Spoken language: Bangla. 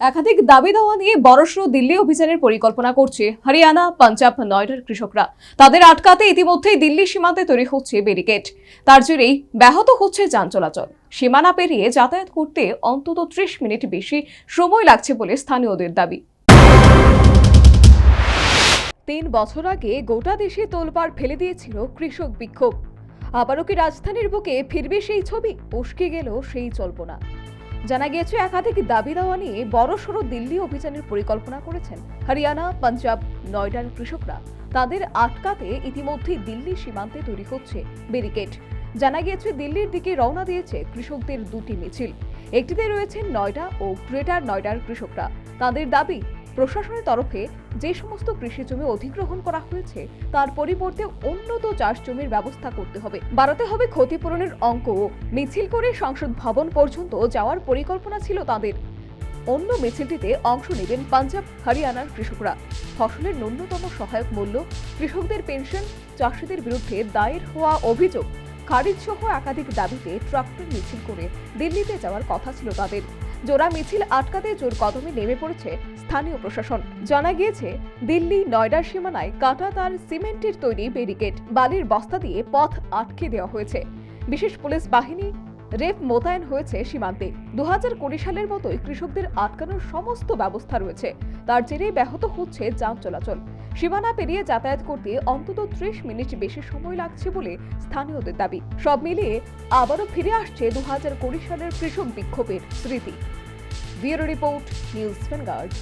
একাধিক দাবি দাওয়া নিয়ে বড়সড় দিল্লি অভিযানের পরিকল্পনা করছে হরিয়ানা, পাঞ্জাব, নয়ডার কৃষকরা। তাদের আটকাতে ইতিমধ্যেই দিল্লি সীমান্তে তৈরি হচ্ছে ব্যারিকেড। তার জেরেই ব্যাহত হচ্ছে যান চলাচল। সীমানা পেরিয়ে যাতায়াত করতে অন্তত ত্রিশ মিনিট বেশি সময় লাগছে বলে স্থানীয়দের দাবি। তিন বছর আগে গোটা দেশে তোলপাড় ফেলে দিয়েছিল কৃষক বিক্ষোভ। আবারও কি রাজধানীর বুকে ফিরবে সেই ছবি? উস্কে গেল সেই জল্পনা। জানা গিয়েছে, একাধিক দাবি দাওয়া নিয়ে বড়সড় দিল্লি অভিযানের পরিকল্পনা করেছেন হরিয়ানা, পাঞ্জাব, নয়ডার কৃষকরা। তাদের আটকাতে ইতিমধ্যে দিল্লি সীমান্তে তৈরি হচ্ছে ব্যারিকেড। জানা গিয়েছে, দিল্লির দিকে রওনা দিয়েছে কৃষকদের দুটি মিছিল। একটিতে রয়েছেন নয়ডা ও গ্রেটার নয়ডার কৃষকরা। তাদের দাবি প্রশাসনের তরফে যে সমস্ত কৃষি জমি অধিগ্রহণ করা হয়েছে, তার পরিবর্তে উন্নত চাষ জমির ব্যবস্থা করতে হবে। বাড়াতে হবে ক্ষতিপূরণের অঙ্ক মিছিল করে সংসদ ভবন পর্যন্ত যাওয়ার পরিকল্পনা ছিল তাদের। অন্য মিছিলটিতে অংশ নেবেন পাঞ্জাব, হরিয়ানার কৃষকরা। ফসলের ন্যূনতম সহায়ক মূল্য, কৃষকদের পেনশন, চাষিদের বিরুদ্ধে দায়ের হওয়া অভিযোগ খারিজ সহ একাধিক দাবিতে ট্রাক্টর মিছিল করে দিল্লিতে যাওয়ার কথা ছিল তাদের। জোড়া মিছিল আটকাতে জোর কদমে নেমে পড়েছে স্থানীয় প্রশাসন। জানা গিয়েছে, দিল্লি নয়ডার সীমানায় কাটা তার সিমেন্টের তৈরি ব্যারিকেড, বালির বস্তা দিয়ে পথ আটকে দেওয়া হয়েছে। বিশেষ পুলিশ বাহিনী রেপ মোতায়েন হয়েছে সীমান্তে। দু সালের মতোই কৃষকদের আটকানোর সমস্ত ব্যবস্থা রয়েছে। তার জেরে ব্যাহত হচ্ছে যান চলাচল। সীমানা পেরিয়ে যাতায়াত করতে অন্তত ত্রিশ মিনিট বেশি সময় লাগছে বলে স্থানীয়দের দাবি। সব মিলিয়ে আবারও ফিরে আসছে দু সালের কৃষক বিক্ষোভের স্মৃতি। Bureau report, news vanguard